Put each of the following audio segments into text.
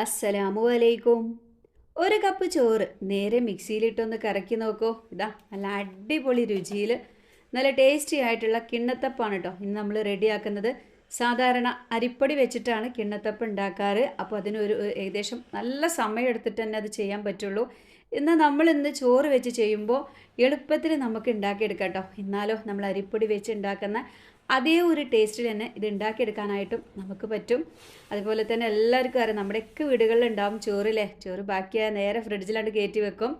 അസ്സലാമു അലൈക്കും ഒരു കപ്പ് ചോറ് നേരെ മിക്സിയിലിട്ടൊന്ന് കറക്കി നോക്കൂ. ഇതാ നല്ല അടിപൊളി രുചിയിൽ നല്ല ടേസ്റ്റി ആയിട്ടുള്ള കിണ്ണത്തപ്പാണ് കേട്ടോ ഇന്ന് നമ്മൾ റെഡിയാക്കുന്നത് സാധാരണ അരിപ്പൊടി വെച്ചിട്ടാണ് കിണ്ണത്തപ്പ് ഉണ്ടാക്കാറ്. അപ്പോൾ അതിനൊരു ഏകദേശം നല്ല സമയം എടുത്തിട്ട് തന്നെ അത് ചെയ്യാൻ പറ്റുള്ളൂ. ഇന്ന് നമ്മൾ ഇന്ന് ചോറ് വെച്ച് ചെയ്യുമ്പോൾ എളുപ്പത്തിൽ നമുക്ക് ഉണ്ടാക്കിയെടുക്കാം കേട്ടോ എന്നാലോ നമ്മൾ അരിപ്പൊടി വെച്ച് ഉണ്ടാക്കുന്ന അതേ ഒരു ടേസ്റ്റിൽ തന്നെ ഇത് ഉണ്ടാക്കിയെടുക്കാനായിട്ടും നമുക്ക് പറ്റും. അതുപോലെ തന്നെ എല്ലാവർക്കും അറിയാം നമ്മുടെയൊക്കെ വീടുകളിൽ ഉണ്ടാവും ചോറില്ലേ? ചോറ് ബാക്കിയായ നേരെ ഫ്രിഡ്ജിലാണ്ട് കയറ്റി വെക്കും.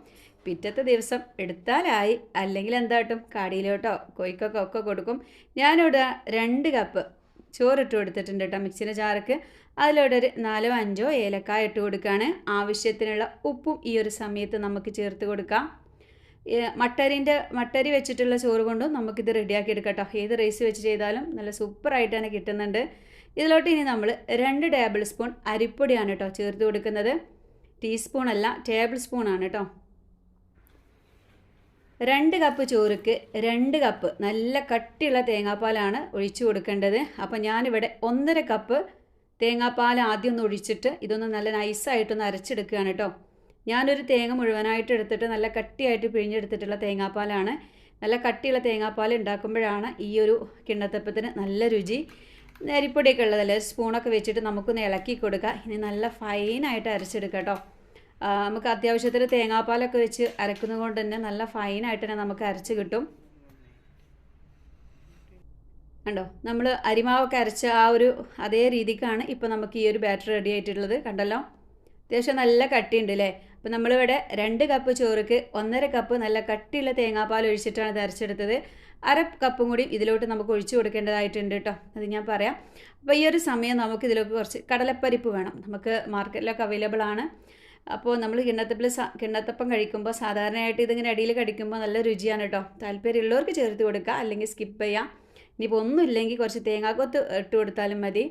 പിറ്റത്തെ ദിവസം എടുത്താലായി അല്ലെങ്കിൽ എന്താട്ടും കാടിയിലോട്ടോ കൊയ്ക്കൊക്കെ ഒക്കെ കൊടുക്കും. ഞാനിവിടെ രണ്ട് കപ്പ് ചോറിട്ട് കൊടുത്തിട്ടുണ്ട് കേട്ടോ മിക്സിന്റെ ജാർക്ക്. അതിലൂടെ ഒരു നാലോ അഞ്ചോ ഏലക്കായ ഇട്ട് കൊടുക്കുകയാണ് ആവശ്യത്തിനുള്ള ഉപ്പും ഈ ഒരു സമയത്ത് നമുക്ക് ചേർത്ത് കൊടുക്കാം. മട്ടരിന്റെ മട്ടരി വെച്ചിട്ടുള്ള ചോറ് കൊണ്ടും നമുക്കിത് റെഡിയാക്കി എടുക്കാം ഏത് റൈസ് വെച്ച് ചെയ്താലും നല്ല സൂപ്പറായിട്ട് തന്നെ കിട്ടുന്നുണ്ട്. ഇതിലോട്ട് ഇനി നമ്മൾ രണ്ട് ടേബിൾ സ്പൂൺ അരിപ്പൊടിയാണ് കേട്ടോ ചേർത്ത് കൊടുക്കുന്നത്. ടീസ്പൂൺ അല്ല ടേബിൾ സ്പൂൺ ആണ് കേട്ടോ. രണ്ട് കപ്പ് ചോറുക്ക് രണ്ട് കപ്പ് നല്ല കട്ടിയുള്ള തേങ്ങാപ്പാലാണ് ഒഴിച്ചു കൊടുക്കേണ്ടത്. അപ്പോൾ ഞാനിവിടെ ഒന്നര കപ്പ് തേങ്ങാപ്പാൽ ആദ്യം ഒന്ന് ഒഴിച്ചിട്ട് ഇതൊന്ന് നല്ല നൈസായിട്ടൊന്ന് അരച്ചെടുക്കുകയാണ് കേട്ടോ. ഞാനൊരു തേങ്ങ മുഴുവനായിട്ട് എടുത്തിട്ട് നല്ല കട്ടിയായിട്ട് പിഴിഞ്ഞെടുത്തിട്ടുള്ള തേങ്ങാപ്പാലാണ്. നല്ല കട്ടിയുള്ള തേങ്ങാപ്പാൽ ഉണ്ടാക്കുമ്പോഴാണ് ഈ ഒരു കിണ്ണത്തപ്പത്തിന് നല്ല രുചി. അരിപ്പൊടിയൊക്കെ ഉള്ളതല്ലേ? സ്പൂണൊക്കെ വെച്ചിട്ട് നമുക്കൊന്ന് ഇളക്കി കൊടുക്കുക. ഇനി നല്ല ഫൈനായിട്ട് അരച്ചെടുക്കുക കേട്ടോ നമുക്ക് അത്യാവശ്യത്തിന് തേങ്ങാപ്പാലൊക്കെ വെച്ച് അരക്കുന്നത് കൊണ്ട് തന്നെ നല്ല ഫൈനായിട്ട് തന്നെ നമുക്ക് അരച്ച് കിട്ടും. കണ്ടോ? നമ്മൾ അരിമാവൊക്കെ അരച്ച ആ ഒരു അതേ രീതിക്കാണ് ഇപ്പോൾ നമുക്ക് ഈ ഒരു ബാറ്റർ റെഡി ആയിട്ടുള്ളത്. കണ്ടല്ലോ? അത്യാവശ്യം നല്ല കട്ടിയുണ്ട് അല്ലേ? അപ്പോൾ നമ്മളിവിടെ രണ്ട് കപ്പ് ചോറുക്ക് ഒന്നര കപ്പ് നല്ല കട്ടിയുള്ള തേങ്ങാപ്പാൽ ഒഴിച്ചിട്ടാണ് തരച്ചെടുത്തത് അര കപ്പും കൂടി ഇതിലോട്ട് നമുക്ക് ഒഴിച്ചു കൊടുക്കേണ്ടതായിട്ടുണ്ട് കേട്ടോ അത് ഞാൻ പറയാം. അപ്പോൾ ഈ ഒരു സമയം നമുക്ക് ഇതിലേക്ക് കുറച്ച് കടലപ്പരിപ്പ് വേണം. നമുക്ക് മാർക്കറ്റിലൊക്കെ അവൈലബിൾ ആണ്. അപ്പോൾ നമ്മൾ കിണ്ണത്തപ്പിൽ കിണ്ണത്തപ്പം കഴിക്കുമ്പോൾ സാധാരണയായിട്ട് ഇതിങ്ങനെ അടിയിൽ കടിക്കുമ്പോൾ നല്ല രുചിയാണ് കേട്ടോ താല്പര്യമുള്ളവർക്ക് ചേർത്ത് കൊടുക്കുക. അല്ലെങ്കിൽ സ്കിപ്പ് ചെയ്യാം. ഇനിയിപ്പോൾ ഒന്നുമില്ലെങ്കിൽ കുറച്ച് തേങ്ങാക്കൊത്ത് ഇട്ട് കൊടുത്താലും മതി.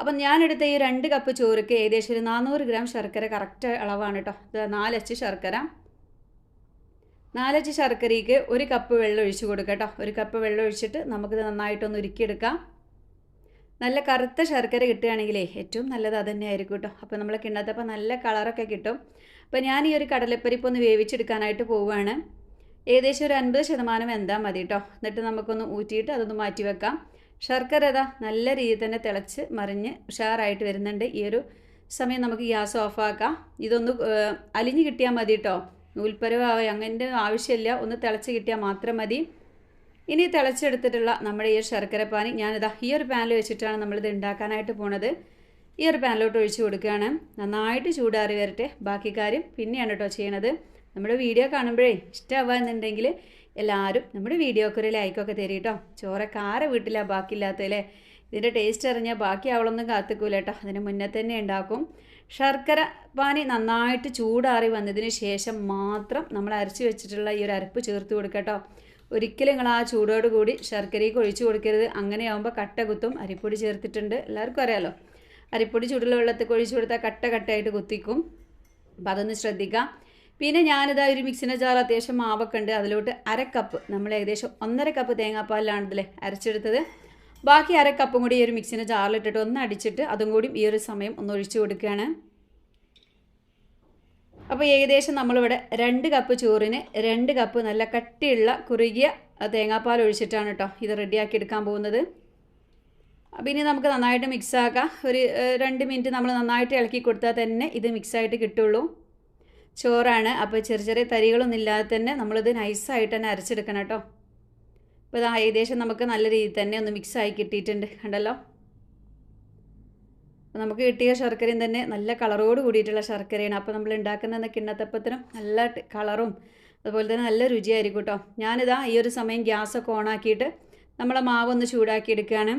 അപ്പം ഞാനെടുത്ത ഈ രണ്ട് കപ്പ് ചോറുക്ക് ഏകദേശം ഒരു നാനൂറ് ഗ്രാം ശർക്കര കറക്റ്റ് അളവാണ് കേട്ടോ ഇത് നാലച്ച് ശർക്കര. നാലച്ച് ശർക്കരയ്ക്ക് ഒരു കപ്പ് വെള്ളം ഒഴിച്ച് കൊടുക്കുക കേട്ടോ ഒരു കപ്പ് വെള്ളം ഒഴിച്ചിട്ട് നമുക്കിത് നന്നായിട്ടൊന്ന് ഉരുക്കിയെടുക്കാം. നല്ല കറുത്ത ശർക്കര കിട്ടുകയാണെങ്കിലേ ഏറ്റവും നല്ലത് അത് തന്നെയായിരിക്കും കേട്ടോ അപ്പോൾ നമ്മൾ കിണ്ണത്തപ്പം നല്ല കളറൊക്കെ കിട്ടും. അപ്പോൾ ഞാൻ ഈ ഒരു കടലപ്പരിപ്പ് ഒന്ന് വേവിച്ചെടുക്കാനായിട്ട് പോവുകയാണ്. ഏകദേശം ഒരു അൻപത് ശതമാനം എന്താ മതി കേട്ടോ എന്നിട്ട് നമുക്കൊന്ന് ഊറ്റിയിട്ട് അതൊന്ന് മാറ്റി വെക്കാം ശർക്കര ഇതാ നല്ല രീതിയിൽ തന്നെ തിളച്ച് മറിഞ്ഞ് ഉഷാറായിട്ട് വരുന്നുണ്ട്. ഈ ഒരു സമയം നമുക്ക് ഗ്യാസ് ഓഫാക്കാം. ഇതൊന്ന് അലിഞ്ഞ് കിട്ടിയാൽ മതി കേട്ടോ നൂൽപ്പരവായ അങ്ങനെ ആവശ്യമില്ല. ഒന്ന് തിളച്ച് കിട്ടിയാൽ മാത്രം മതി. ഇനി തിളച്ചെടുത്തിട്ടുള്ള നമ്മുടെ ഈ ശർക്കര പാനി ഞാനിതാ ഈ ഒരു പാനിൽ വെച്ചിട്ടാണ് നമ്മളിത് ഉണ്ടാക്കാനായിട്ട് പോണത്. ഈ ഒരു പാനിലോട്ട് ഒഴിച്ച് കൊടുക്കുകയാണ്. നന്നായിട്ട് ചൂടാറി വരട്ടെ ബാക്കി കാര്യം പിന്നെയാണ് കേട്ടോ ചെയ്യണത്. നമ്മുടെ വീഡിയോ കാണുമ്പോഴേ ഇഷ്ടമാവുന്നുണ്ടെങ്കിൽ എല്ലാവരും നമ്മുടെ വീഡിയോക്ക് ഒരു ലൈക്കൊക്കെ തരും കേട്ടോ ചോറൊക്കെ ആരെ വീട്ടിലാണ് ബാക്കിയില്ലാത്തല്ലേ ഇതിന്റെ ടേസ്റ്റ് അറിഞ്ഞാൽ ബാക്കി അവളൊന്നും കാത്തിക്കൂല കേട്ടോ അതിന് മുന്നേ തന്നെ ഉണ്ടാക്കും. ശർക്കര പാനി നന്നായിട്ട് ചൂടാറി വന്നതിന് ശേഷം മാത്രം നമ്മൾ അരച്ച് വെച്ചിട്ടുള്ള ഈ ഒരു അരപ്പ് ചേർത്ത് കൊടുക്കട്ടോ ഒരിക്കലും നിങ്ങൾ ആ ചൂടോട് കൂടി ശർക്കരയ്ക്ക് ഒഴിച്ചു കൊടുക്കരുത്. അങ്ങനെയാകുമ്പോൾ കട്ട കുത്തും. അരിപ്പൊടി ചേർത്തിട്ടുണ്ട്. എല്ലാവർക്കും അറിയാലോ? അരിപ്പൊടി ചൂടുള്ള വെള്ളത്തിൽ ഒഴിച്ചു കൊടുത്താൽ കട്ട കട്ടയായിട്ട് കുത്തിക്കും. അപ്പം അതൊന്ന് ശ്രദ്ധിക്കാം. പിന്നെ ഞാനിതാ ഒരു മിക്സിന്റെ ജാർ അത്യാവശ്യം മാവൊക്കെ ഉണ്ട്. അതിലോട്ട് അര കപ്പ് നമ്മൾ ഏകദേശം ഒന്നര കപ്പ് തേങ്ങാപ്പാലിലാണ് ഇതിലെ അരച്ചെടുത്തത്. ബാക്കി അര കപ്പും കൂടി ഈ ഒരു മിക്സിന്റെ ജാറിലിട്ടിട്ട് ഒന്ന് അടിച്ചിട്ട് അതും കൂടി ഈ ഒരു സമയം ഒന്ന് ഒഴിച്ചു കൊടുക്കുകയാണ്. അപ്പോൾ ഏകദേശം നമ്മളിവിടെ രണ്ട് കപ്പ് ചോറിന് രണ്ട് കപ്പ് നല്ല കട്ടിയുള്ള കുറുകിയ തേങ്ങാപ്പാൽ ഒഴിച്ചിട്ടാണ് കേട്ടോ ഇത് റെഡിയാക്കി എടുക്കാൻ പോകുന്നത്. അപ്പോൾ ഇനി നമുക്ക് നന്നായിട്ട് മിക്സ് ആക്കാം. ഒരു രണ്ട് മിനിറ്റ് നമ്മൾ നന്നായിട്ട് ഇളക്കി കൊടുത്താൽ തന്നെ ഇത് മിക്സായിട്ട് കിട്ടുള്ളൂ. ചോറാണ്. അപ്പോൾ ചെറിയ ചെറിയ തരികളൊന്നും ഇല്ലാതെ തന്നെ നമ്മളിത് നൈസായിട്ട് തന്നെ അരച്ചെടുക്കണം കേട്ടോ. അപ്പോൾ ഇതാ ഏകദേശം നമുക്ക് നല്ല രീതിയിൽ തന്നെ ഒന്ന് മിക്സായി കിട്ടിയിട്ടുണ്ട്. കണ്ടല്ലോ? നമുക്ക് കിട്ടിയ ശർക്കരയും തന്നെ നല്ല കളറോട് കൂടിയിട്ടുള്ള ശർക്കരയാണ്. അപ്പോൾ നമ്മൾ ഉണ്ടാക്കുന്ന കിണ്ണത്തപ്പത്തിനും നല്ല കളറും അതുപോലെ തന്നെ നല്ല രുചിയായിരിക്കും കേട്ടോ. ഞാനിതാ ഈ ഒരു സമയം ഗ്യാസൊക്കെ ഓണാക്കിയിട്ട് നമ്മളെ മാവൊന്ന് ചൂടാക്കി എടുക്കുകയാണ്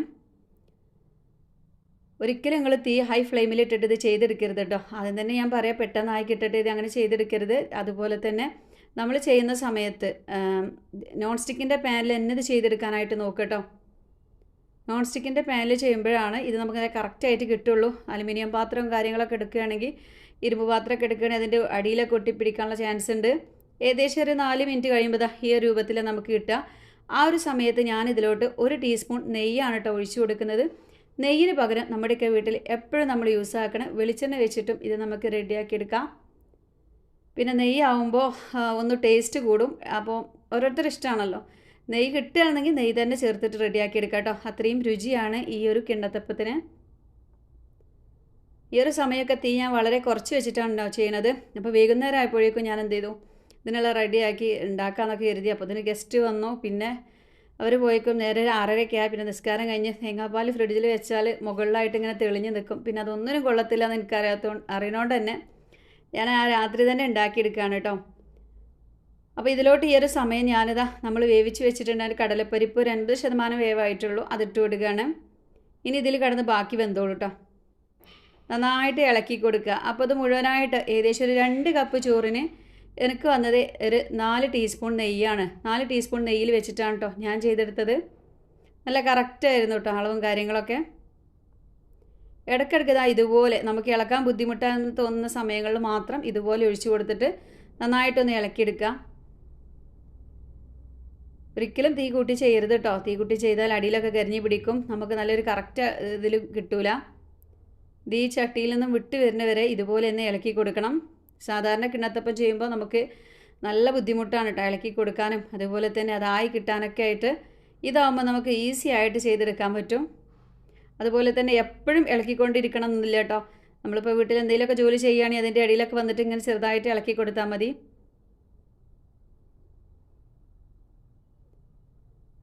ഒരിക്കലും നിങ്ങൾ തീ ഹൈ ഫ്ലെയിമിൽ ഇട്ടിട്ട് ഇത് ചെയ്തെടുക്കരുത് കേട്ടോ ആദ്യം തന്നെ ഞാൻ പറയാം പെട്ടെന്നായി കിട്ടട്ടെ ഇത് അങ്ങനെ ചെയ്തെടുക്കരുത്. അതുപോലെ തന്നെ നമ്മൾ ചെയ്യുന്ന സമയത്ത് നോൺ സ്റ്റിക്കിന്റെ പാനിൽ തന്നെ ഇത് ചെയ്തെടുക്കാനായിട്ട് നോക്കട്ടോ നോൺ സ്റ്റിക്കിന്റെ പാനിൽ ചെയ്യുമ്പോഴാണ് ഇത് നമുക്ക് കറക്റ്റായിട്ട് കിട്ടുള്ളൂ. അലുമിനിയം പാത്രവും കാര്യങ്ങളൊക്കെ എടുക്കുകയാണെങ്കിൽ ഇരുമ്പ് പാത്രമൊക്കെ എടുക്കുകയാണെങ്കിൽ അതിന്റെ അടിയിലൊക്കെ ഒട്ടിപ്പിടിക്കാനുള്ള ചാൻസ് ഉണ്ട്. ഏകദേശം ഒരു നാല് മിനിറ്റ് കഴിയുമ്പോൾ ഈ രൂപത്തിൽ നമുക്ക് കിട്ടുക. ആ ഒരു സമയത്ത് ഞാൻ ഇതിലോട്ട് ഒരു ടീസ്പൂൺ നെയ്യാണ് കേട്ടോ ഒഴിച്ചു കൊടുക്കുന്നത്. നെയ്യിന് പകരം നമ്മുടെയൊക്കെ വീട്ടിൽ എപ്പോഴും നമ്മൾ യൂസ് ആക്കണ വെളിച്ചെണ്ണ വെച്ചിട്ടും ഇത് നമുക്ക് റെഡിയാക്കി എടുക്കാം. പിന്നെ നെയ്യാവുമ്പോൾ ഒന്ന് ടേസ്റ്റ് കൂടും. അപ്പോൾ ഓരോരുത്തർ ഇഷ്ടമാണല്ലോ നെയ്യ് കിട്ടുകയാണെങ്കിൽ നെയ്യ് തന്നെ ചേർത്തിട്ട് റെഡിയാക്കി എടുക്കാം കേട്ടോ. അത്രയും രുചിയാണ് ഈ ഒരു കിണ്ണത്തപ്പത്തിന്. ഈ ഒരു സമയമൊക്കെ തീ ഞാൻ വളരെ കുറച്ച് വെച്ചിട്ടാണ് ചെയ്യണത്. അപ്പോൾ വൈകുന്നേരം ആയപ്പോഴേക്കും ഞാൻ എന്ത് ചെയ്തു? ഇതിനെല്ലാം റെഡിയാക്കി ഉണ്ടാക്കാമെന്നൊക്കെ കരുതി. അപ്പോൾ ഇതിന് ഗസ്റ്റ് വന്നു. പിന്നെ അവർ പോയിക്കും. നേരെ ആറരയ്ക്കായി പിന്നെ നിസ്കാരം കഴിഞ്ഞ് തേങ്ങാപ്പാൽ ഫ്രിഡ്ജിൽ വെച്ചാൽ മുകളിലായിട്ട് ഇങ്ങനെ തെളിഞ്ഞ് നിൽക്കും. പിന്നെ അതൊന്നിനും കൊള്ളത്തില്ല എന്ന് എനിക്കറിയാത്ത അറിയണോണ്ട് തന്നെ ഞാൻ ആ രാത്രി തന്നെ ഉണ്ടാക്കിയെടുക്കുകയാണ് കേട്ടോ. അപ്പോൾ ഇതിലോട്ട് ഈ ഒരു സമയം ഞാനിതാ നമ്മൾ വേവിച്ച് വെച്ചിട്ടുണ്ടെങ്കിൽ കടലപ്പരിപ്പ് ഒരു എൺപത് ശതമാനം വേവായിട്ടുള്ളൂ. അതിട്ട് കൊടുക്കുകയാണ്. ഇനി ഇതിൽ കിടന്ന് ബാക്കി വെന്തോളൂ കേട്ടോ. നന്നായിട്ട് ഇളക്കി കൊടുക്കുക. അപ്പോൾ അത് മുഴുവനായിട്ട് ഏകദേശം ഒരു രണ്ട് കപ്പ് ചോറിന് എനിക്ക് വന്നത് ഒരു നാല് ടീസ്പൂൺ നെയ്യാണ്. നാല് ടീസ്പൂൺ നെയ്യിൽ വെച്ചിട്ടാണ് കേട്ടോ ഞാൻ ചെയ്തെടുത്തത്. നല്ല കറക്റ്റായിരുന്നു കേട്ടോ അളവും കാര്യങ്ങളൊക്കെ. ഇടയ്ക്കിടയ്ക്ക് ഇതാ ഇതുപോലെ നമുക്ക് ഇളക്കാൻ ബുദ്ധിമുട്ടാണെന്ന് തോന്നുന്ന സമയങ്ങളിൽ മാത്രം ഇതുപോലെ ഒഴിച്ചു കൊടുത്തിട്ട് നന്നായിട്ടൊന്ന് ഇളക്കിയെടുക്കുക ഒരിക്കലും തീ കൂട്ടി ചെയ്യരുത് കേട്ടോ തീ കൂട്ടി ചെയ്താൽ അടിയിലൊക്കെ കരിഞ്ഞു പിടിക്കും. നമുക്ക് നല്ലൊരു കറക്റ്റ് ഇതിൽ കിട്ടൂല. ഇത് ഈ ചട്ടിയിൽ നിന്നും വിട്ട് വരുന്നവരെ ഇതുപോലെ തന്നെ ഇളക്കി കൊടുക്കണം. സാധാരണ കിണ്ണത്തപ്പം ചെയ്യുമ്പോൾ നമുക്ക് നല്ല ബുദ്ധിമുട്ടാണ് കേട്ടോ ഇളക്കി കൊടുക്കാനും അതുപോലെ തന്നെ അതായി കിട്ടാനൊക്കെ ആയിട്ട് ഇതാവുമ്പോൾ നമുക്ക് ഈസി ആയിട്ട് ചെയ്തെടുക്കാൻ പറ്റും. അതുപോലെ തന്നെ എപ്പോഴും ഇളക്കിക്കൊണ്ടിരിക്കണം എന്നില്ല കേട്ടോ. നമ്മളിപ്പോൾ വീട്ടിൽ എന്തെങ്കിലുമൊക്കെ ജോലി ചെയ്യുകയാണെങ്കിൽ അതിന്റെ ഇടയിലൊക്കെ വന്നിട്ട് ഇങ്ങനെ ചെറുതായിട്ട് ഇളക്കി കൊടുത്താൽ മതി.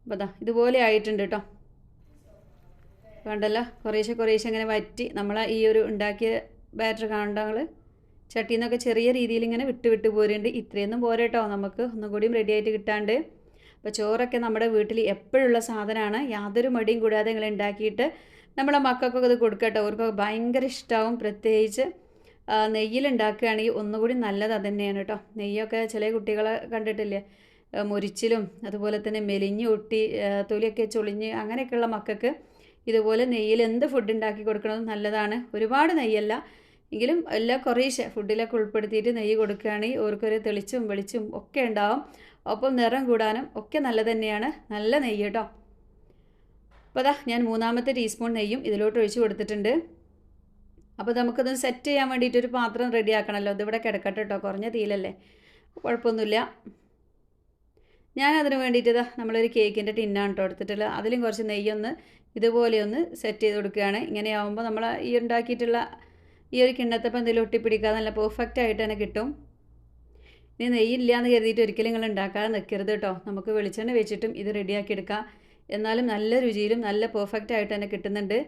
അപ്പോൾ അതാ ഇതുപോലെ ആയിട്ടുണ്ട് കേട്ടോ. വേണ്ടല്ലോ? കുറേശ്ശെ കുറേശ്ശെ ഇങ്ങനെ വറ്റി നമ്മളെ ഈ ഒരു ഉണ്ടാക്കിയ ബാറ്റർ കാണണ്ടങ്ങൾ ചട്ടിയിൽ നിന്നൊക്കെ ചെറിയ രീതിയിൽ ഇങ്ങനെ വിട്ട് വിട്ട് പോരുന്നുണ്ട്. ഇത്രയൊന്നും പോരട്ടോ. നമുക്ക് ഒന്നും കൂടിയും റെഡി ആയിട്ട് കിട്ടാണ്ട്. അപ്പോൾ ചോറൊക്കെ നമ്മുടെ വീട്ടിൽ എപ്പോഴുള്ള സാധനമാണ് യാതൊരു മടിയും കൂടാതെ നിങ്ങൾ ഉണ്ടാക്കിയിട്ട് നമ്മളെ മക്കൾക്കൊക്കെ ഇത് കൊടുക്കട്ടോ. അവർക്കൊക്കെ ഭയങ്കര ഇഷ്ടമാവും പ്രത്യേകിച്ച് നെയ്യിലുണ്ടാക്കുകയാണെങ്കിൽ ഒന്നുകൂടി നല്ലത് അത് തന്നെയാണ് കേട്ടോ നെയ്യൊക്കെ ചില കുട്ടികളെ കണ്ടിട്ടില്ലേ? മുരിച്ചിലും അതുപോലെ തന്നെ മെലിഞ്ഞ് ഒട്ടി തൊലിയൊക്കെ ചൊളിഞ്ഞ് അങ്ങനെയൊക്കെയുള്ള മക്കൾക്ക് ഇതുപോലെ നെയ്യിൽ എന്ത് ഫുഡ് ഉണ്ടാക്കി കൊടുക്കണതും നല്ലതാണ്. ഒരുപാട് നെയ്യല്ല. എങ്കിലും എല്ലാം കുറേശ്ശെ ഫുഡിലൊക്കെ ഉൾപ്പെടുത്തിയിട്ട് നെയ്യ് കൊടുക്കുകയാണെങ്കിൽ ഓർക്കൊരു തെളിച്ചും വെളിച്ചും ഒക്കെ ഉണ്ടാവും. ഒപ്പം നിറം കൂടാനും ഒക്കെ നല്ല തന്നെയാണ്. നല്ല നെയ്യ് കേട്ടോ. അപ്പോൾ അതാ ഞാൻ മൂന്നാമത്തെ ടീസ്പൂൺ നെയ്യും ഇതിലോട്ട് ഒഴിച്ച് കൊടുത്തിട്ടുണ്ട്. അപ്പോൾ നമുക്കത് സെറ്റ് ചെയ്യാൻ വേണ്ടിയിട്ട് ഒരു പാത്രം റെഡി ആക്കണമല്ലോ ഇതിവിടെ കിടക്കട്ടെ കേട്ടോ. കുറഞ്ഞ തീയിലല്ലേ. കുഴപ്പമൊന്നുമില്ല. ഞാൻ അതിന് വേണ്ടിയിട്ട് ഇതാ നമ്മളൊരു കേക്കിന്റെ ടിന്നാണ് കേട്ടോ എടുത്തിട്ടുള്ളത്. അതിലും കുറച്ച് നെയ്യൊന്ന് ഇതുപോലെ ഒന്ന് സെറ്റ് ചെയ്ത് കൊടുക്കുകയാണ്. ഇങ്ങനെയാവുമ്പോൾ നമ്മൾ ഈ ഉണ്ടാക്കിയിട്ടുള്ള ഈ ഒരു കിണ്ണത്തപ്പം എന്തെങ്കിലും ഒട്ടിപ്പിടിക്കാതെ നല്ല പെർഫെക്റ്റ് ആയിട്ട് തന്നെ കിട്ടും. ഇനി നെയ്യില്ല എന്ന് കരുതിയിട്ട് ഒരിക്കലും നിങ്ങൾ ഉണ്ടാക്കാതെ നിൽക്കരുത് കേട്ടോ നമുക്ക് വെളിച്ചെണ്ണ വെച്ചിട്ടും ഇത് റെഡിയാക്കി എടുക്കാം. എന്നാലും നല്ല രുചിയിലും നല്ല പെർഫെക്റ്റ് ആയിട്ട് തന്നെ കിട്ടുന്നുണ്ട്.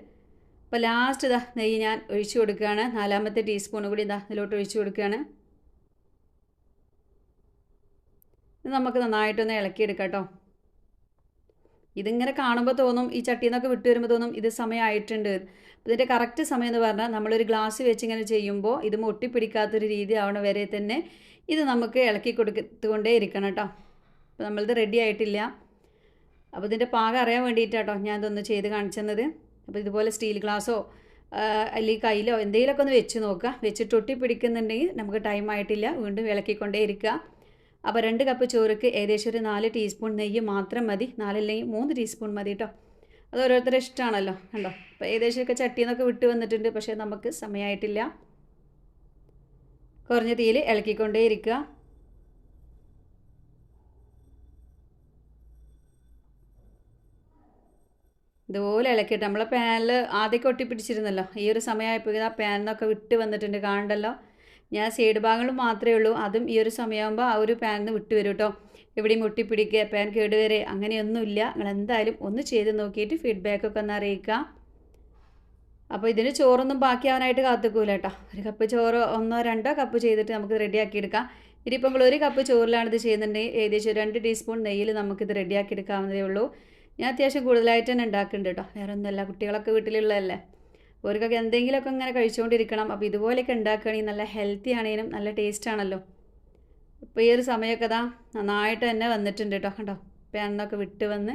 അപ്പോൾ ലാസ്റ്റ് ഇതാ നെയ്യ് ഞാൻ ഒഴിച്ചു കൊടുക്കുകയാണ് നാലാമത്തെ ടീസ്പൂൺ കൂടി ഇതാ ഇതിലോട്ട് ഒഴിച്ചു കൊടുക്കുകയാണ് ഇത് നമുക്ക് നന്നായിട്ടൊന്ന് ഇളക്കിയെടുക്കാം കേട്ടോ ഇതിങ്ങനെ കാണുമ്പോൾ തോന്നും ഈ ചട്ടിയിൽ നിന്നൊക്കെ വിട്ട് വരുമ്പോൾ തോന്നും ഇത് സമയമായിട്ടുണ്ട് ഇതിന്റെ കറക്റ്റ് സമയം എന്ന് പറഞ്ഞാൽ നമ്മളൊരു ഗ്ലാസ് വെച്ച് ഇങ്ങനെ ചെയ്യുമ്പോൾ ഇത് ഒട്ടിപ്പിടിക്കാത്തൊരു രീതി ആവണ വരെ തന്നെ ഇത് നമുക്ക് ഇളക്കി കൊടുത്തുകൊണ്ടേ ഇരിക്കണം കേട്ടോ അപ്പോൾ നമ്മളിത് റെഡി ആയിട്ടില്ല. അപ്പോൾ ഇതിന്റെ പാകം അറിയാൻ വേണ്ടിയിട്ടാട്ടോ ഞാൻ ഇതൊന്ന് ചെയ്ത് കാണിച്ചത് അപ്പോൾ ഇതുപോലെ സ്റ്റീൽ ഗ്ലാസ്സോ അല്ലെങ്കിൽ കയ്യിലോ എന്തെങ്കിലുമൊക്കെ ഒന്ന് വെച്ച് നോക്കുക വെച്ചിട്ട് ഒട്ടിപ്പിടിക്കുന്നുണ്ടെങ്കിൽ നമുക്ക് ടൈം ആയിട്ടില്ല. വീണ്ടും ഇളക്കിക്കൊണ്ടേ ഇരിക്കുക അപ്പോൾ രണ്ട് കപ്പ് ചോറുക്ക് ഏകദേശം ഒരു നാല് ടീസ്പൂൺ നെയ്യ് മാത്രം മതി. നാലല്ലെങ്കിൽ മൂന്ന് ടീസ്പൂൺ മതി കേട്ടോ. അത് ഓരോരുത്തരുടെ ഇഷ്ടമാണല്ലോ കണ്ടോ? അപ്പോൾ ഏകദേശമൊക്കെ ചട്ടിയിൽ നിന്നൊക്കെ വിട്ട് വന്നിട്ടുണ്ട്. പക്ഷേ നമുക്ക് സമയമായിട്ടില്ല. കുറഞ്ഞ തീയിൽ ഇളക്കിക്കൊണ്ടേ ഇരിക്കുക. ഇതുപോലെ ഇളക്കിയിട്ട് നമ്മളെ പാനിൽ ആദ്യമൊക്കെ ഒട്ടിപ്പിടിച്ചിരുന്നല്ലോ. ഈ ഒരു സമയമായപ്പോൾ ആ പാനിൽ നിന്നൊക്കെ വിട്ട് വന്നിട്ടുണ്ട്. കാണണ്ടല്ലോ ഞാൻ സൈഡ് ഭാഗങ്ങൾ മാത്രമേ ഉള്ളൂ. അതും ഈ ഒരു സമയമാകുമ്പോൾ ആ ഒരു പാനിൽ നിന്ന് വിട്ട് വരും കേട്ടോ എവിടെയും ഒട്ടിപ്പിടിക്കുക പാൻ കേടുവരെ അങ്ങനെയൊന്നുമില്ല. നിങ്ങൾ എന്തായാലും ഒന്ന് ചെയ്ത് നോക്കിയിട്ട് ഫീഡ്ബാക്കൊക്കെ ഒന്ന് അറിയിക്കുക. അപ്പോൾ ഇതിന് ചോറൊന്നും ബാക്കിയാവാനായിട്ട് കാത്തുക്കൂല കേട്ടോ ഒരു കപ്പ് ചോറ് ഒന്നോ രണ്ടോ കപ്പ് ചെയ്തിട്ട് നമുക്ക് റെഡിയാക്കി എടുക്കാം. ഇനിയിപ്പോൾ നമ്മൾ ഒരു കപ്പ് ചോറിലാണ് ഇത് ചെയ്യുന്നുണ്ടെങ്കിൽ ഏകദേശം രണ്ട് ടീസ്പൂൺ നെയ്യിൽ നമുക്കിത് റെഡിയാക്കി എടുക്കാവുന്നതേ ഉള്ളൂ. ഞാൻ അത്യാവശ്യം കൂടുതലായിട്ട് തന്നെ ഉണ്ടാക്കുന്നുണ്ട് കേട്ടോ വേറെ ഒന്നുമല്ല കുട്ടികളൊക്കെ വീട്ടിലുള്ളതല്ലേ. അവർക്കൊക്കെ എന്തെങ്കിലുമൊക്കെ ഇങ്ങനെ കഴിച്ചുകൊണ്ടിരിക്കണം അപ്പോൾ ഇതുപോലെയൊക്കെ ഉണ്ടാക്കുകയാണെങ്കിൽ നല്ല ഹെൽത്തി ആണെങ്കിലും നല്ല ടേസ്റ്റ് ആണല്ലോ. ഇപ്പോൾ ഈ ഒരു സമയമൊക്കെ ഇതാ നന്നായിട്ട് തന്നെ വന്നിട്ടുണ്ട് കേട്ടോ. കണ്ടോ? എണ്ണൊക്കെ വിട്ട് വന്ന്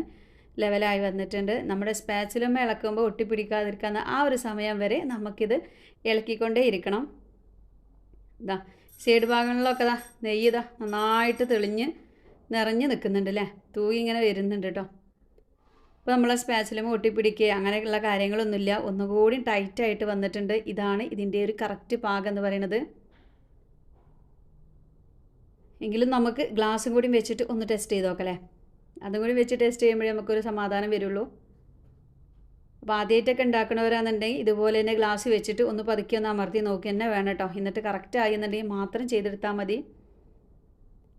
ലെവലായി വന്നിട്ടുണ്ട്. നമ്മുടെ സ്പാച്ചിലുമ്മ ഇളക്കുമ്പോൾ ഒട്ടിപ്പിടിക്കാതിരിക്കുന്ന ആ ഒരു സമയം വരെ നമുക്കിത് ഇളക്കിക്കൊണ്ടേ ഇരിക്കണം. ഇതാ സൈഡ് ഭാഗങ്ങളിലൊക്കെ ഇതാ നെയ്യ് ഇതാ നന്നായിട്ട് തെളിഞ്ഞ് നിറഞ്ഞ് നിൽക്കുന്നുണ്ട് അല്ലേ? തൂങ്ങി ഇങ്ങനെ വരുന്നുണ്ട് കേട്ടോ. അപ്പോൾ നമ്മളെ സ്പാച്ചിലും ഒട്ടിപ്പിടിക്കുക അങ്ങനെയുള്ള കാര്യങ്ങളൊന്നുമില്ല. ഒന്നുകൂടി ടൈറ്റായിട്ട് വന്നിട്ടുണ്ട്. ഇതാണ് ഇതിന്റെ ഒരു കറക്റ്റ് പാകം എന്ന് പറയുന്നത്. എങ്കിലും നമുക്ക് ഗ്ലാസും കൂടി വെച്ചിട്ട് ഒന്ന് ടെസ്റ്റ് ചെയ്ത് നോക്കല്ലേ? അതും കൂടി വെച്ച് ടെസ്റ്റ് ചെയ്യുമ്പോഴേ നമുക്കൊരു സമാധാനം വരുള്ളൂ. അപ്പോൾ ആദ്യമായിട്ടൊക്കെ ഉണ്ടാക്കണവരാണെന്നുണ്ടെങ്കിൽ ഇതുപോലെ തന്നെ ഗ്ലാസ് വെച്ചിട്ട് ഒന്ന് പതുക്കി ഒന്ന് അമർത്തി നോക്കി. തന്നെ വേണം കേട്ടോ. എന്നിട്ട് കറക്റ്റ് ആയി എന്നുണ്ടെങ്കിൽ മാത്രം ചെയ്തെടുത്താൽ മതി.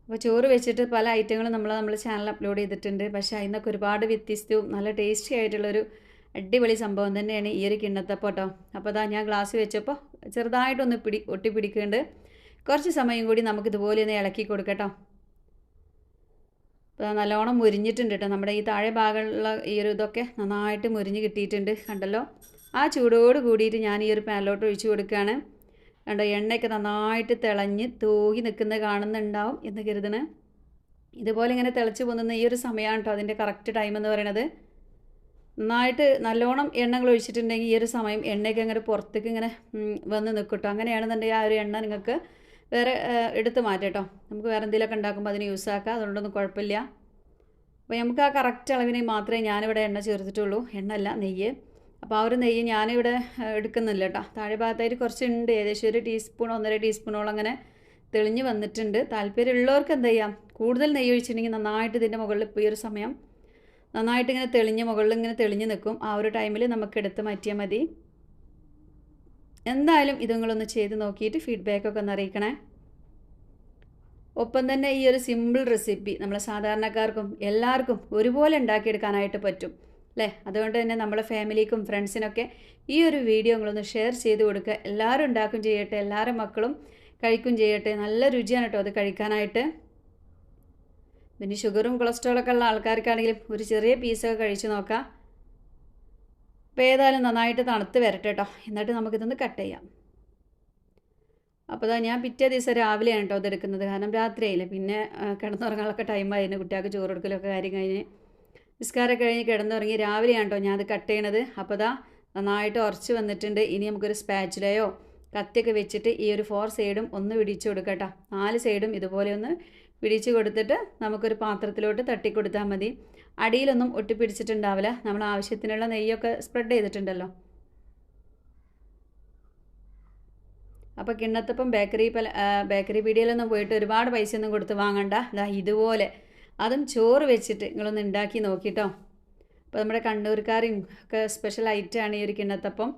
അപ്പോൾ ചോറ് വെച്ചിട്ട് പല ഐറ്റങ്ങളും നമ്മൾ നമ്മുടെ ചാനൽ അപ്ലോഡ് ചെയ്തിട്ടുണ്ട്. പക്ഷേ അതിനൊക്കെ ഒരുപാട് വ്യത്യസ്തവും നല്ല ടേസ്റ്റി ആയിട്ടുള്ളൊരു അടിപൊളി സംഭവം തന്നെയാണ് ഈ ഒരു കിണ്ണത്തപ്പം കേട്ടോ അപ്പോൾ അതാ ഞാൻ ഗ്ലാസ് വെച്ചപ്പോൾ ചെറുതായിട്ടൊന്ന് പിടി ഒട്ടി പിടിക്കുന്നുണ്ട് കുറച്ച് സമയം കൂടി നമുക്ക് ഇതുപോലെ ഒന്ന് ഇളക്കി കൊടുക്കട്ടോ. അപ്പോൾ നല്ലോണം മുരിഞ്ഞിട്ടുണ്ട് കേട്ടോ നമ്മുടെ ഈ താഴെ ഭാഗമുള്ള ഈ ഒരു ഇതൊക്കെ നന്നായിട്ട് മുരിഞ്ഞ് കിട്ടിയിട്ടുണ്ട് കണ്ടല്ലോ. ആ ചൂടോട് കൂടിയിട്ട് ഞാൻ ഈ ഒരു പാനിലോട്ട് ഒഴിച്ച് കൊടുക്കുകയാണ്. കണ്ടോ എണ്ണയൊക്കെ നന്നായിട്ട് തിളഞ്ഞ് തൂകി നിൽക്കുന്നത് കാണുന്നുണ്ടാവും എന്ന് കരുതണേ ഇതുപോലെ ഇങ്ങനെ തിളച്ച് പോകുന്ന ഈ ഒരു സമയമാണ് കേട്ടോ അതിന്റെ കറക്റ്റ് ടൈം എന്ന് പറയുന്നത് നന്നായിട്ട് നല്ലോണം എണ്ണകൾ ഒഴിച്ചിട്ടുണ്ടെങ്കിൽ ഈ ഒരു സമയം എണ്ണയൊക്കെ അങ്ങനെ പുറത്തേക്ക് ഇങ്ങനെ വന്ന് നിൽക്കും കേട്ടോ. അങ്ങനെയാണെന്നുണ്ടെങ്കിൽ ആ ഒരു എണ്ണ നിങ്ങൾക്ക് വേറെ എടുത്ത് മാറ്റാം കേട്ടോ. നമുക്ക് വേറെ എന്തെങ്കിലുമൊക്കെ ഉണ്ടാക്കുമ്പോൾ അതിന് യൂസ് ആക്കാം. അതുകൊണ്ടൊന്നും കുഴപ്പമില്ല. അപ്പോൾ നമുക്ക് ആ കറക്റ്റ് അളവിന് മാത്രമേ ഞാനിവിടെ എണ്ണ ചേർത്തിട്ടുള്ളൂ. എണ്ണ അല്ല നെയ്യ്. അപ്പോൾ ആ ഒരു നെയ്യ് ഞാനിവിടെ എടുക്കുന്നില്ല കേട്ടോ താഴെ ഭാഗത്തായിട്ട് കുറച്ചുണ്ട്. ഏകദേശം ഒരു ടീസ്പൂൺ ഒന്നര ടീസ്പൂണോളം അങ്ങനെ തെളിഞ്ഞ് വന്നിട്ടുണ്ട്. താല്പര്യമുള്ളവർക്ക് എന്ത് ചെയ്യാം? കൂടുതൽ നെയ്യ് ഒഴിച്ചിട്ടുണ്ടെങ്കിൽ നന്നായിട്ട് ഇതിന്റെ മുകളിൽ ഇപ്പോൾ ഈ ഒരു സമയം നന്നായിട്ട് ഇങ്ങനെ തെളിഞ്ഞ് മുകളിൽ ഇങ്ങനെ തെളിഞ്ഞ് നിൽക്കും. ആ ഒരു ടൈമിൽ നമുക്ക് എടുത്ത് മാറ്റിയാൽ മതി. എന്തായാലും ഇത് നിങ്ങളൊന്ന് ചെയ്ത് നോക്കിയിട്ട് ഫീഡ്ബാക്കൊക്കെ ഒന്ന് അറിയിക്കണേ. ഒപ്പം തന്നെ ഈ ഒരു സിമ്പിൾ റെസിപ്പി നമ്മളെ സാധാരണക്കാർക്കും എല്ലാവർക്കും ഒരുപോലെ ഉണ്ടാക്കിയെടുക്കാനായിട്ട് പറ്റും. അല്ലേ അതുകൊണ്ട് തന്നെ നമ്മളെ ഫാമിലിക്കും ഫ്രണ്ട്സിനൊക്കെ ഈ ഒരു വീഡിയോ നിങ്ങളൊന്ന് ഷെയർ ചെയ്ത് കൊടുക്കുക എല്ലാവരും ഉണ്ടാക്കും ചെയ്യട്ടെ എല്ലാവരും മക്കളും കഴിക്കും ചെയ്യട്ടെ. നല്ല രുചിയാണ് കേട്ടോ അത് കഴിക്കാനായിട്ട്. പിന്നെ ഷുഗറും കൊളസ്ട്രോളൊക്കെ ഉള്ള ആൾക്കാർക്കാണെങ്കിലും ഒരു ചെറിയ പീസൊക്കെ കഴിച്ച് നോക്കാം. അപ്പോൾ ഏതായാലും നന്നായിട്ട് തണുത്ത് വരട്ടെ കേട്ടോ എന്നിട്ട് നമുക്കിതൊന്ന് കട്ട് ചെയ്യാം. അപ്പോൾ അതാ ഞാൻ പിറ്റേ ദിവസം രാവിലെയാണ് കേട്ടോ ഇതെടുക്കുന്നത്. കാരണം രാത്രിയായില്ലേ. പിന്നെ കിടന്നുറങ്ങാനൊക്കെ ടൈമായിരുന്നു കുട്ടികൾക്ക് ചോറ് കൊടുക്കലൊക്കെ കാര്യം കഴിഞ്ഞ് നിസ്കാരമൊക്കെ കഴിഞ്ഞ് കിടന്നുറങ്ങി രാവിലെയാണ് ഞാൻ അത് കട്ട് ചെയ്യണത്. അപ്പോൾ ദാ നന്നായിട്ട് ഉറച്ച് വന്നിട്ടുണ്ട്. ഇനി നമുക്കൊരു സ്പാച്ചിലയോ കത്തിയൊക്കെ വെച്ചിട്ട് ഈ ഒരു ഫോർ സൈഡും ഒന്ന് പിടിച്ചു കൊടുക്കാം നാല് സൈഡും ഇതുപോലെ ഒന്ന് പിടിച്ചു കൊടുത്തിട്ട് നമുക്കൊരു പാത്രത്തിലോട്ട് തട്ടി കൊടുത്താൽ മതി. അടിയിലൊന്നും ഒട്ടിപ്പിടിച്ചിട്ടുണ്ടാവില്ല. നമ്മൾ ആവശ്യത്തിനുള്ള നെയ്യൊക്കെ സ്പ്രെഡ് ചെയ്തിട്ടുണ്ടല്ലോ. അപ്പോൾ കിണ്ണത്തപ്പം ബേക്കറി പല ബേക്കറി പീടികയിലൊന്നും പോയിട്ട് ഒരുപാട് പൈസയൊന്നും കൊടുത്ത് വാങ്ങണ്ട. ഇതാ ഇതുപോലെ അതും ചോറ് വെച്ചിട്ട് നിങ്ങളൊന്ന് ഉണ്ടാക്കി നോക്കിട്ടോ. അപ്പോൾ നമ്മുടെ കണ്ണൂർക്കാരും ഒക്കെ സ്പെഷ്യൽ ഐറ്റമാണ് ഈ ഒരു കിണ്ണത്തപ്പം.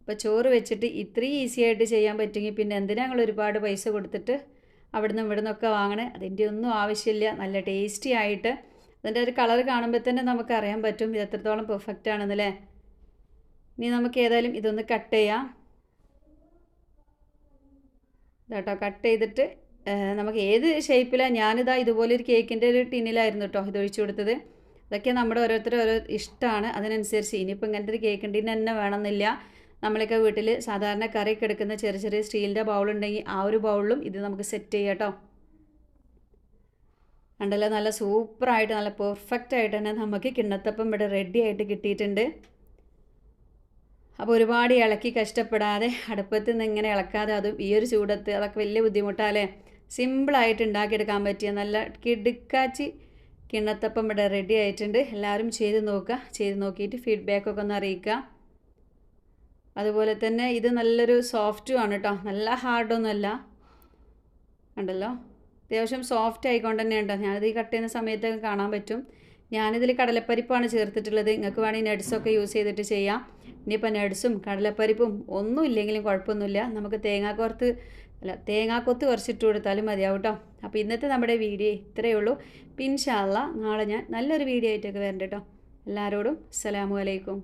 അപ്പോൾ ചോറ് വെച്ചിട്ട് ഇത്രയും ഈസി ആയിട്ട് ചെയ്യാൻ പറ്റുമെങ്കിൽ പിന്നെ എന്തിനാ ഞങ്ങൾ ഒരുപാട് പൈസ കൊടുത്തിട്ട് അവിടുന്ന് ഇവിടെ നിന്നൊക്കെ വാങ്ങണേ? അതിന്റെ ഒന്നും ആവശ്യമില്ല. നല്ല ടേസ്റ്റി ആയിട്ട്. അതിന്റെ ഒരു കളർ കാണുമ്പോൾ തന്നെ നമുക്ക് അറിയാൻ പറ്റും ഇത് എത്രത്തോളം പെർഫെക്റ്റ് ആണെന്നല്ലേ ഇനി നമുക്ക് ഏതായാലും ഇതൊന്ന് കട്ട് ചെയ്യാം. കേട്ടോ കട്ട് ചെയ്തിട്ട് നമുക്ക് ഏത് ഷേപ്പിലാണ് ഞാനിതാ ഇതുപോലെ ഒരു കേക്കിന്റെ ഒരു ടിന്നിലായിരുന്നു കേട്ടോ ഇതൊഴിച്ചു കൊടുത്തത്. ഇതൊക്കെ നമ്മുടെ ഓരോരുത്തരും ഓരോ ഇഷ്ടമാണ്. അതിനനുസരിച്ച് ഇനിയിപ്പോൾ ഇങ്ങനത്തെ ഒരു കേക്ക് ടിന്ന് തന്നെ വേണമെന്നില്ല. നമ്മളൊക്കെ വീട്ടിൽ സാധാരണ കറിയൊക്കെ എടുക്കുന്ന ചെറിയ ചെറിയ സ്റ്റീലിന്റെ ബൗളുണ്ടെങ്കിൽ ആ ഒരു ബൗളിലും ഇത് നമുക്ക് സെറ്റ് ചെയ്യാം കേട്ടോ ഉണ്ടല്ലോ നല്ല സൂപ്പറായിട്ട് നല്ല പെർഫെക്റ്റ് ആയിട്ട് തന്നെ നമുക്ക് കിണ്ണത്തപ്പം ഇവിടെ റെഡി ആയിട്ട് കിട്ടിയിട്ടുണ്ട്. അപ്പോൾ ഒരുപാട് ഇളക്കി കഷ്ടപ്പെടാതെ അടുപ്പത്ത് നിന്ന് ഇങ്ങനെ ഇളക്കാതെ അതും ഈ ഒരു ചൂടത്ത് അതൊക്കെ വലിയ ബുദ്ധിമുട്ടാലേ സിമ്പിളായിട്ട് ഉണ്ടാക്കിയെടുക്കാൻ പറ്റിയ നല്ല കിടുക്കാച്ചി കിണ്ണത്തപ്പം ഇവിടെ റെഡി ആയിട്ടുണ്ട്. എല്ലാവരും ചെയ്ത് നോക്കുക. ചെയ്ത് നോക്കിയിട്ട് ഫീഡ്ബാക്കൊക്കെ ഒന്ന് അറിയിക്കുക. അതുപോലെ തന്നെ ഇത് നല്ലൊരു സോഫ്റ്റും ആണ് കേട്ടോ നല്ല ഹാർഡൊന്നുമല്ല ഉണ്ടല്ലോ അത്യാവശ്യം സോഫ്റ്റ് ആയിക്കൊണ്ട് തന്നെ ഉണ്ടോ. ഞാനിത് കട്ട് ചെയ്യുന്ന സമയത്ത് കാണാൻ പറ്റും. ഞാനിതിൽ കടലപ്പരിപ്പാണ് ചേർത്തിട്ടുള്ളത്. നിങ്ങൾക്ക് വേണമെങ്കിൽ നെഡ്സൊക്കെ യൂസ് ചെയ്തിട്ട് ചെയ്യാം. ഇനിയിപ്പോൾ നെഡ്സും കടലപ്പരിപ്പും ഒന്നും ഇല്ലെങ്കിലും കുഴപ്പമൊന്നുമില്ല. നമുക്ക് തേങ്ങാക്കൊത്ത് അല്ല തേങ്ങാക്കൊത്ത് കുറച്ചിട്ട് കൊടുത്താലും മതിയാവും കേട്ടോ അപ്പോൾ ഇന്നത്തെ നമ്മുടെ വീഡിയോ ഇത്രയേ ഉള്ളൂ. പിൻഷാല്ല നാളെ ഞാൻ നല്ലൊരു വീഡിയോ ആയിട്ടൊക്കെ വരണ്ട കേട്ടോ എല്ലാവരോടും അസ്സലാമു അലൈക്കും.